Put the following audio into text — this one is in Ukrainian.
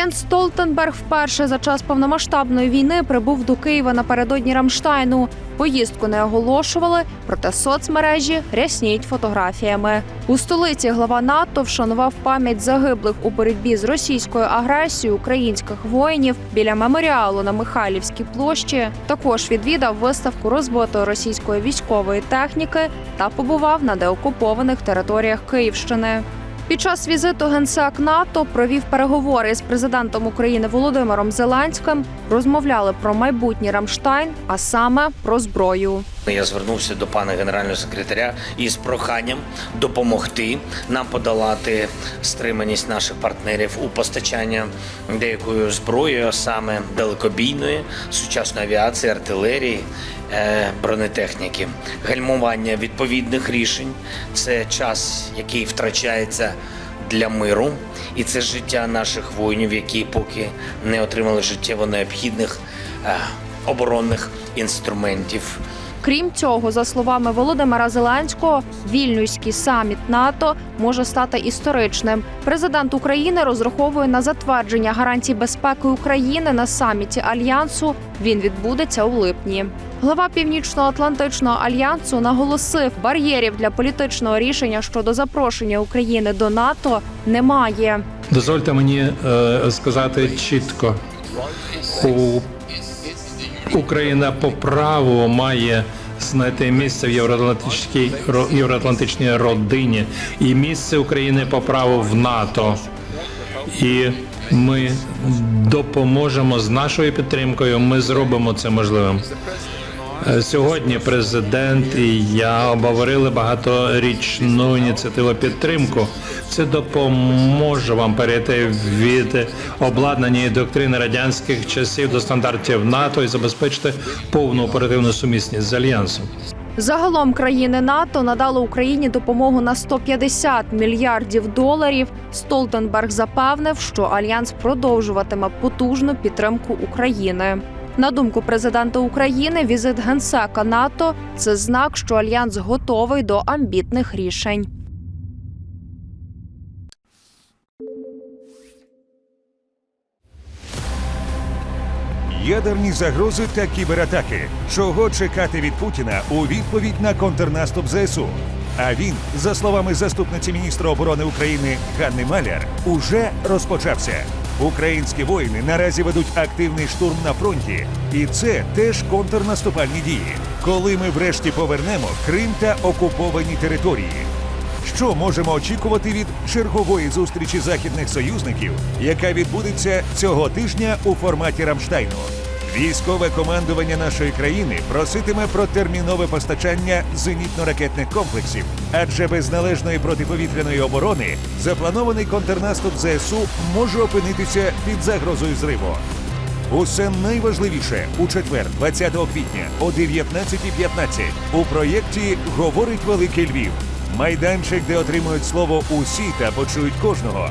Єнс Столтенберг вперше за час повномасштабної війни прибув до Києва напередодні Рамштайну. Поїздку не оголошували, проте соцмережі рясніють фотографіями. У столиці глава НАТО вшанував пам'ять загиблих у боротьбі з російською агресією українських воїнів біля меморіалу на Михайлівській площі. Також відвідав виставку розбитої російської військової техніки та побував на деокупованих територіях Київщини. Під час візиту генсек НАТО провів переговори з президентом України Володимиром Зеленським. Розмовляли про майбутній Рамштайн, а саме про зброю. Я звернувся до пана генерального секретаря із проханням допомогти нам подолати стриманість наших партнерів у постачанні деякої зброї, а саме далекобійної, сучасної авіації, артилерії, е, бронетехніки, гальмування відповідних рішень. Це час, який втрачається для миру, і це життя наших воїнів, які поки не отримали життєво необхідних е, оборонних інструментів. Крім цього, за словами Володимира Зеленського, вільнюський саміт НАТО може стати історичним. Президент України розраховує на затвердження гарантій безпеки України на саміті альянсу. Він відбудеться у липні. Глава Північно-Атлантичного альянсу наголосив, бар'єрів для політичного рішення щодо запрошення України до НАТО немає. Дозвольте мені е, сказати чітко, у Україна по праву має знайти місце в євроатлантичній ро- євроатлантичній родині і місце України по праву в НАТО. І ми допоможемо з нашою підтримкою. Ми зробимо це можливим. Е, Сьогодні президент і я обговорили багаторічну ініціативу підтримку. Це допоможе вам перейти від обладнання і доктрини радянських часів до стандартів НАТО і забезпечити повну оперативну сумісність з альянсом. Загалом країни НАТО надали Україні допомогу на 150 мільярдів доларів. Столтенберг запевнив, що альянс продовжуватиме потужну підтримку України. На думку президента України, візит генсека НАТО це знак, що альянс готовий до амбітних рішень. Ядерні загрози та кібератаки. Чого чекати від Путіна у відповідь на контрнаступ ЗСУ? А він, за словами заступниці міністра оборони України Ганни Маляр, уже розпочався. Українські воїни наразі ведуть активний штурм на фронті, і це теж контрнаступальні дії. Коли ми врешті повернемо Крим та окуповані території. Що можемо очікувати від чергової зустрічі західних союзників, яка відбудеться цього тижня у форматі Рамштайну? Військове командування нашої країни проситиме про термінове постачання зенітно-ракетних комплексів, адже без належної протиповітряної оборони запланований контрнаступ ЗСУ може опинитися під загрозою зриву. Усе найважливіше у четвер, 20 квітня о 19.15 у проєкті Говорить Великий Львів. Майданчик, де отримують слово усі та почують кожного.